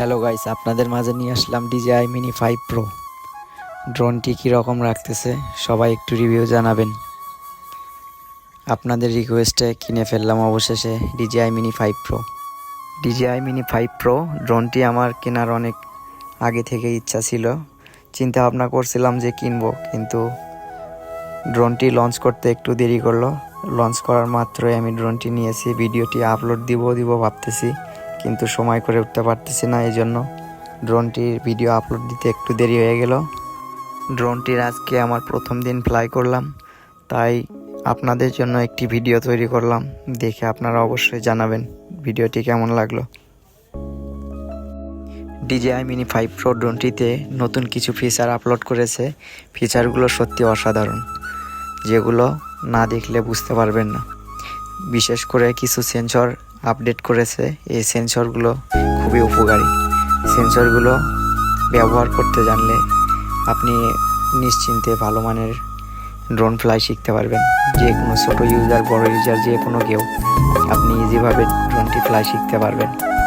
Hello guys আপনাদের মাঝে নিয়ে আসলাম ডিজিআই মিনি ফাইভ প্রো ড্রোনটি কীরকম রাখতেছে? সবাই একটু রিভিউ জানাবেন। আপনাদের রিকোয়েস্টে কিনে ফেললাম অবশেষে DJI mini five pro DJI mini five pro ড্রোনটি আমার কেনার অনেক আগে থেকে ইচ্ছা ছিল। চিন্তা ভাবনা করছিলাম যে কিনবো, কিন্তু ড্রোনটি লঞ্চ করতে একটু দেরি করল। লঞ্চ করার মাত্রই আমি ড্রোনটি নিয়েছি ভিডিওটি আপলোড দিব দিব ভাবতেছি। কিন্তু সময় করে উঠতে পারতেছি না এই জন্য ড্রোনটির ভিডিও আপলোড দিতে একটু দেরি হয়ে গেল। ড্রোনটির আজকে আমার প্রথম দিন ফ্লাই করলাম, তাই আপনাদের জন্য একটি ভিডিও তৈরি করলাম, দেখে আপনারা অবশ্যই জানাবেন ভিডিওটি কেমন লাগল। ডিজিআই মিনি ফাইভ প্রো ড্রোনটিতে নতুন কিছু ফিচার আপলোড করেছে ফিচারগুলো সত্যি অসাধারণ, যেগুলো না দেখলে বুঝতে পারবেন না। বিশেষ করে কিছু সেন্সর আপডেট করেছে। এই সেন্সরগুলো খুবই উপকারী। সেন্সরগুলো ব্যবহার করতে জানলে আপনি নিশ্চিন্তে ভালো মানের ড্রোন ফ্লাই শিখতে পারবেন। যে কোনো ছোটো ইউজার বড় ইউজার যে কোনো কেউ আপনি ইজিভাবে ড্রোনটি ফ্লাই শিখতে পারবেন।